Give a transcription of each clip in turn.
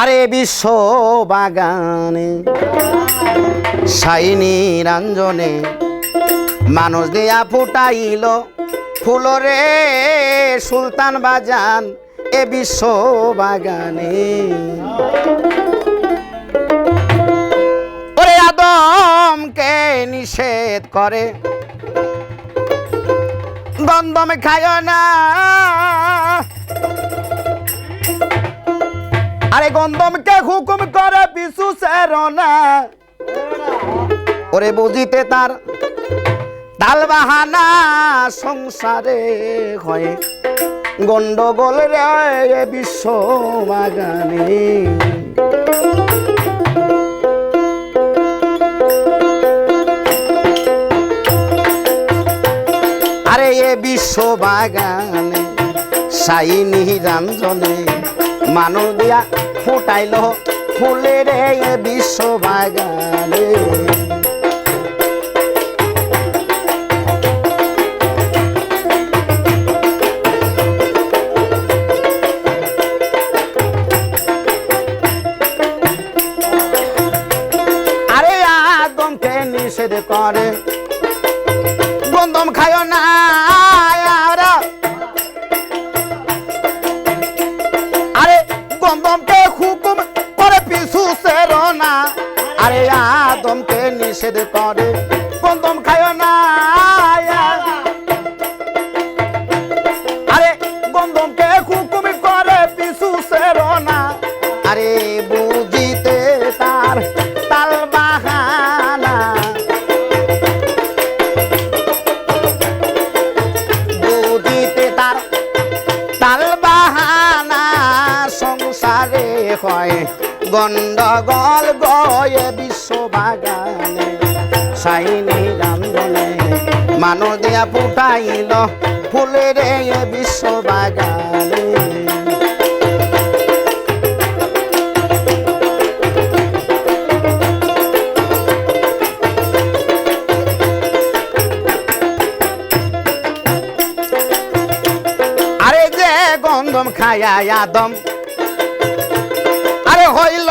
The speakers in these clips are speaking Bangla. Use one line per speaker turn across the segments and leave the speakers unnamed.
আরে বিশ্ব বাগানে সাইনি রঞ্জনে মানুষ দিয়া ফুটাইল ফুলরে সুলতান বাজান। এ বিশ্ব বাগানে ওরে আদমকে নিষেধ করে। গন্ধম খায় না। আরে গন্ধমকে হুকুম করে বিশু সেরনা ওরে বুঝিতে তার তাল বাহানা সংসারে হয়। গন্ডগোল রে বিশ্ব বাগানে আরে এ বিশ্ব বাগানে সাইনি রাঞ্জনে মানুষ দিয়া ফুটাইল ফুলের এ বিশ্ব বাগানে করে। গন্ধম খায় না, আরা। গন্ধমকে হুকুম করে পিছু সেরনা আরে আদমকে নিষেধ করে গন্ধম খায় না, আরে। গন্ধমকে হুকুম করে পিছু সেরনা হয়। গন্ডগোল গয়ে বিশ্ব বাগানে সাইনি রামজনে মানুষ দিয়া ফুটাইল ফুলের এ বিশ্ব বাগানে যে গন্ধম খায়া আদম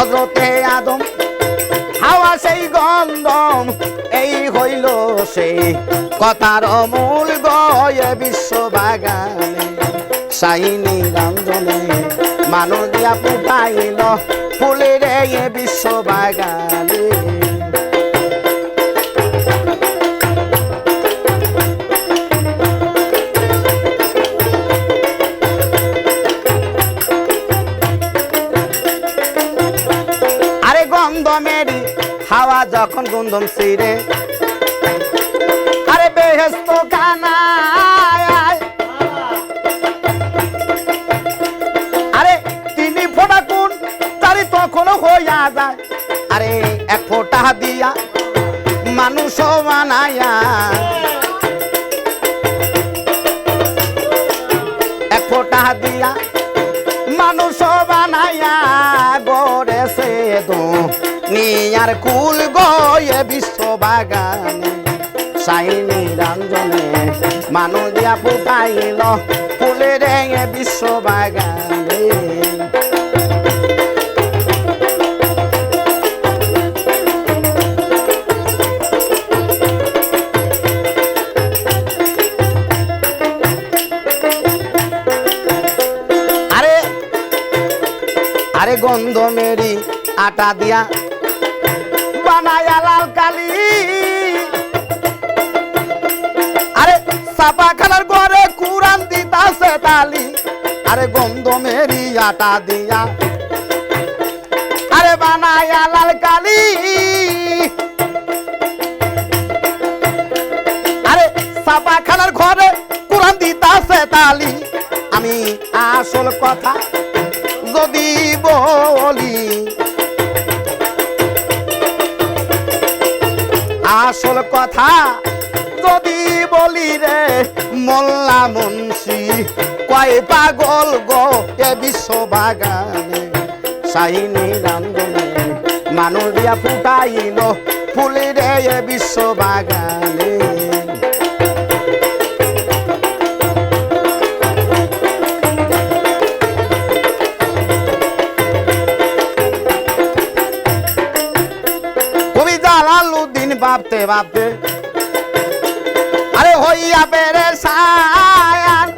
হজরতে আদম, হাওয়া সেই গন্ধম, এই হইল সেই কথার মূল গয়ে বিশ্ব বাগানে সাইনি রঞ্জনে মানুষ দিয়া ফুটাইল ফুলের এ বিশ্ব বাগানে যখন গন্ধম সিরে আরে বেহেস্ত আরে তিনি ফোটা কোন? তারি তখন হইয়া যায়। আরে এক ফোটা দিয়া মানুষ বানায়া এক ফোটা দিয়া নিয়ার কুল গয়ে বিশ্ব বাগানে সাইনি রঞ্জনে মানুষ দিয়া ফুটাইল ফুলে রেঙে বিশ্ব বাগানে আরে আরে গন্ধ মেরি আটা দিয়া বানায়া লাল কালি। আরে সাপা খানার ঘরে কুরান দিতাছে তালি। আরে গন্ধ মেরি আটা দিয়া। আরে বানায়া লাল কালি। আরে সাপা খানার ঘরে কোরআন দিতাছে তালি। আমি আসল কথা যদি বলি আসল কথা যদি বলি রে, মোল্লা মুন্সি, কয় পাগল গো এ বিশ্ব বাগানে সাইনি রান্ধনে মানুষ দিয়া ফুটাইল ফুলি রে এ বিশ্ব বাগানে ভাবতে ভাবতে। আরে হইয়া বেড়ে সায়ান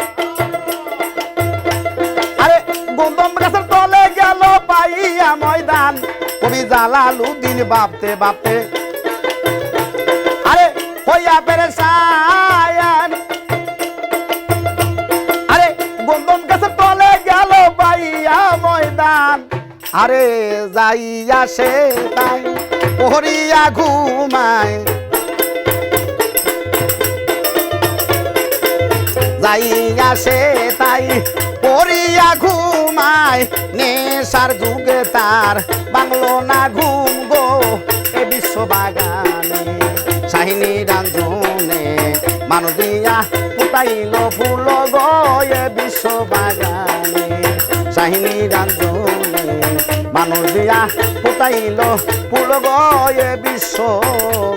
আরে গন্ধম গাছের তলে গেল পাইয়া ময়দান। কবি জালালুদ্দিন ভাবতে ভাবতে। আরে হইয়া বেড়ে সায়ান আরে গন্ধম গাছের তলে গেল পাইয়া ময়দান। আরে যাইয়া সে তাই। পহরিয়া ঘুমায়। যাইয়া সে তাই পরিয়া ঘুমায়। নেশার যুগে তার বাংলো না ঘুম গো। এ বিশ্ব বাগানে সাহিনী রাঞ্জনে মানুষ দিয়া পুতাইল ফুল গো। এ বিশ্ব বাগানে সাহিনী রাঞ্জনে মানুষ দিয়া পোতাইল ফুল গয়ে বিশ্ব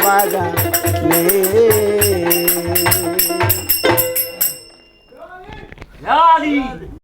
বাগানে